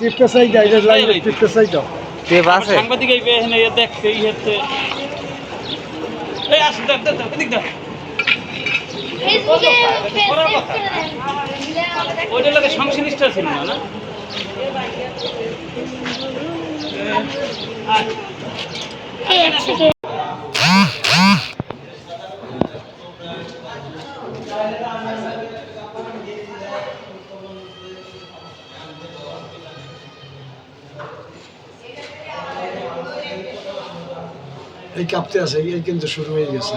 টিপটা চাই দাও এটা লাগবে টিপটা চাই দাও টেপ আছে? সাংবাদিক এই এখানে এ দেখ এই হচ্ছে। এই আসো দেখ দেখ দেখ দেখ। ওইটার লাগে সংশ্লিষ্ট ছিল না? না এই কাঁপতে আছে এই কিন্তু শুরু হয়ে গেছে।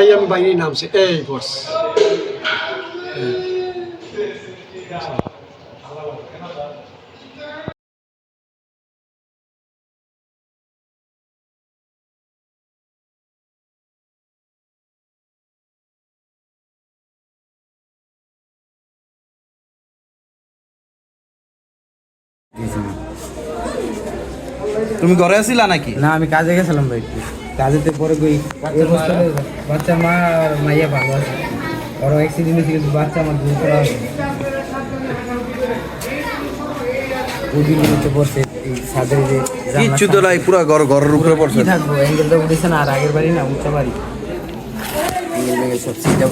এই আমি বাইরে নামছি এই বস। তুমি ঘরে আছিলা নাকি? না আমি কাজে গেছিলাম ভাই কাজেতে পরে গই এই বাচ্চা মা আর মাইয়া ভালো আছে। আর অ্যাক্সিডেন্ট হয়েছে কিন্তু বাচ্চা আমার দুটো করা আছে। ওদিন পড়ছে এই যে কিচ্ছু তো নাই পুরো ঘর ঘরের উপরে পড়ছে। কি থাকব? অ্যাঙ্গেলটা উঠেছে না আর আগের বাড়ি না উঁচা বাড়ি। অ্যাঙ্গেল সব সিজা